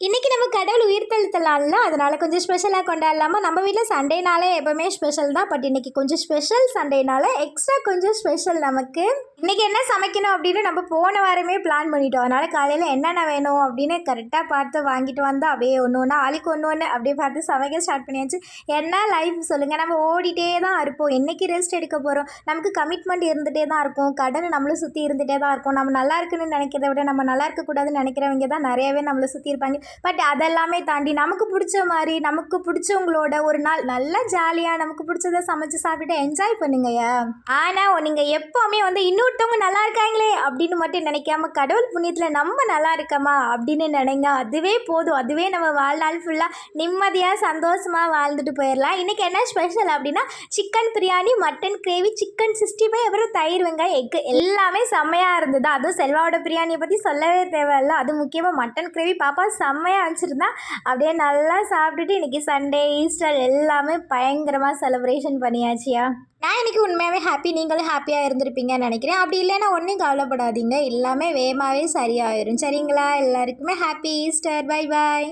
இன்றைக்கி நம்ம கடவுள் உயிர்த்தெழுத்தலாம்ல அதனால் கொஞ்சம் ஸ்பெஷலாக கொண்டாடலாமா? நம்ம வீட்டில் சண்டேனாலே எப்பவுமே ஸ்பெஷல் தான் பட் இன்றைக்கி கொஞ்சம் ஸ்பெஷல் சண்டேனால எக்ஸ்ட்ரா கொஞ்சம் ஸ்பெஷல் நமக்கு. இன்றைக்கி என்ன சமைக்கணும் அப்படின்னு நம்ம போன வாரமே பிளான் பண்ணிட்டோம். அதனால் காலையில் என்னென்ன வேணும் அப்படின்னு கரெக்டாக பார்த்து வாங்கிட்டு வந்தால் அப்படியே ஒன்று ஒன்று ஆளுக்கு ஒன்று ஒன்று அப்படியே பார்த்து சமைக்க ஸ்டார்ட் பண்ணியாச்சு. என்ன லைஃப் சொல்லுங்கள் நம்ம ஓடிட்டே தான் இருப்போம். என்றைக்கு ரெஸ்ட் எடுக்க போகிறோம் நமக்கு கமிட்மெண்ட் இருந்துகிட்டே தான் இருக்கும். கடன் நம்மளும் சுற்றி இருந்துகிட்டே தான் இருக்கும். நம்ம நல்லா இருக்குன்னு நினைக்கிறத விட நம்ம நல்லா இருக்கக்கூடாதுன்னு நினைக்கிறவங்க தான் நிறையவே நம்மளை சுற்றி இருப்பாங்க. பட் அதெல்லாமே தாண்டி நமக்கு பிடிச்ச மாதிரி நமக்கு பிடிச்சவங்களோட ஒரு நாள் நல்லா ஜாலியாக நமக்கு பிடிச்சத சமைச்சு சாப்பிட்டு என்ஜாய் பண்ணுங்கய்யா. ஆனால் நீங்கள் எப்போவுமே வந்து இன்னும் ஒருத்தவங்க நல்லா இருக்காங்களே அப்படின்னு மட்டும் நினைக்காம கடவுள் புண்ணியத்தில் நம்ம நல்லா இருக்கமா அப்படின்னு நினைங்க. அதுவே போதும். அதுவே நம்ம வாழ்நாள் ஃபுல்லாக நிம்மதியாக சந்தோஷமாக வாழ்ந்துட்டு போயிடலாம் இன்றைக்கி என்ன ஸ்பெஷல் அப்படின்னா chicken biryani mutton gravy chicken sixty five அப்புறம் தயிர் வெங்காயம் எக்கு எல்லாமே செம்மையாக இருந்தது. அதுவும் செல்வாவோட பிரியாணியை பற்றி சொல்லவே தேவையில்ல. அது முக்கியமாக மட்டன் கிரேவி பாப்பா செம்மையாக வச்சுருந்தா அப்படியே நல்லா சாப்பிட்டுட்டு இன்றைக்கி சண்டே ஈஸ்டர் எல்லாமே பயங்கரமாக செலிப்ரேஷன் பண்ணியாச்சியா நான் இன்னைக்கு உண்மையாகவே ஹாப்பி நீங்களும் ஹாப்பியாக இருந்திருப்பீங்கன்னு நினைக்கிறேன். அப்படி இல்லைன்னா ஒன்றும் கவலைப்படாதீங்க. எல்லாமே வேகமாகவே சரியாயிரும். சரிங்களா? எல்லாருக்குமே ஹாப்பி ஈஸ்டர் பை பாய்